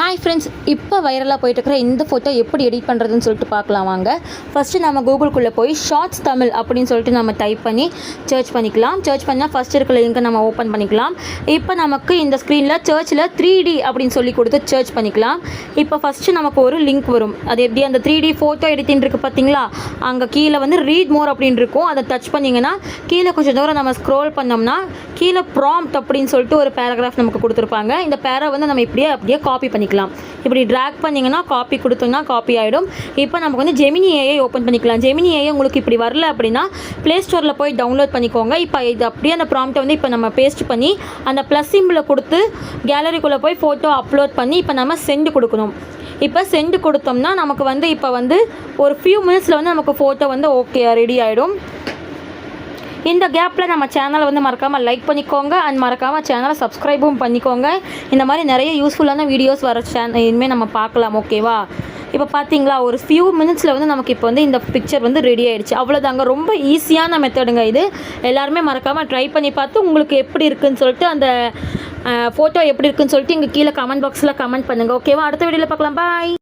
Hi friends இப்போ வைரலாக போயிட்டு இருக்கிற இந்த ஃபோட்டோ எப்படி எடிட் பண்ணுறதுன்னு சொல்லிட்டு பார்க்கலாம் வாங்க. ஃபஸ்ட்டு நம்ம கூகுளுக்குள்ளே போய் ஷார்ட்ஸ் தமிழ் அப்படின்னு சொல்லிட்டு நம்ம டைப் பண்ணி சர்ச் பண்ணிக்கலாம். சர்ச் பண்ணால் ஃபஸ்ட் இருக்கிற லிங்கை நம்ம ஓப்பன் பண்ணிக்கலாம். இப்போ நமக்கு இந்த ஸ்க்ரீனில் சர்ச்சில் த்ரீ டி அப்படின்னு சொல்லி கொடுத்து சர்ச் பண்ணிக்கலாம். இப்போ ஃபஸ்ட்டு நமக்கு ஒரு லிங்க் வரும். அது எப்படி? அந்த த்ரீ டி ஃபோட்டோ எடிட்டிங் இருக்குது பார்த்தீங்களா? அங்கே கீழே வந்து ரீட் மோர் அப்படின்னு இருக்கும். அதை டச் பண்ணிங்கன்னா கீழே கொஞ்சம் தூரம் நம்ம ஸ்க்ரோல் பண்ணோம்னா கீழே ப்ராம்ப்ட் அப்படின்னு சொல்லிட்டு ஒரு பேராகிராஃப் நமக்கு கொடுத்துருப்பாங்க. இந்த பேரை வந்து நம்ம இப்படியே அப்படியே காப்பி பண்ணிக்கலாம். இப்படி ட்ராக் பண்ணிங்கன்னா காப்பி கொடுத்தோம்னா காப்பி ஆகிடும் இப்போ நமக்கு வந்து ஜெமினி ஏஐ ஓப்பன் பண்ணிக்கலாம். ஜெமினி ஏஐ உங்களுக்கு இப்படி வரல அப்படின்னா ப்ளே ஸ்டோரில் போய் டவுன்லோட் பண்ணிக்கோங்க. இப்போ இது அப்படியே அந்த ப்ராம்ப்டை வந்து இப்போ நம்ம பேஸ்ட் பண்ணி அந்த ப்ளஸ் சிம்பிளை கொடுத்து கேலரிக்குள்ளே போய் ஃபோட்டோ அப்லோட் பண்ணி இப்போ நம்ம சென்ட் கொடுக்கணும். இப்போ சென்ட் கொடுத்தோம்னா நமக்கு வந்து இப்போ வந்து ஒரு ஃபியூ மினிட்ஸில் வந்து நமக்கு ஃபோட்டோ வந்து ஓகே ரெடி ஆகிடும் இந்த கேப்பில் நம்ம சேனலை வந்து மறக்காமல் லைக் பண்ணிக்கோங்க. அண்ட் மறக்காமல் சேனலை சப்ஸ்கிரைபும் பண்ணிக்கோங்க. இந்த மாதிரி நிறைய யூஸ்ஃபுல்லான வீடியோஸ் வர சேனல் இனிமேல் நம்ம பார்க்கலாம் ஓகேவா இப்போ பார்த்தீங்களா ஒரு ஃபியூ மினிட்ஸில் வந்து நமக்கு இப்போ வந்து இந்த பிக்சர் வந்து ரெடி ஆகிடுச்சு அவ்வளோதாங்க ரொம்ப ஈஸியான மெத்தடுங்க இது. எல்லாருமே மறக்காமல் ட்ரை பண்ணி பார்த்து உங்களுக்கு எப்படி இருக்குதுன்னு சொல்லிட்டு அந்த ஃபோட்டோ எப்படி இருக்குன்னு சொல்லிட்டு இங்கே கீழே கமெண்ட் பாக்ஸில் கமெண்ட் பண்ணுங்கள் ஓகேவா அடுத்த வீடியோவில் பார்க்கலாம். பாய்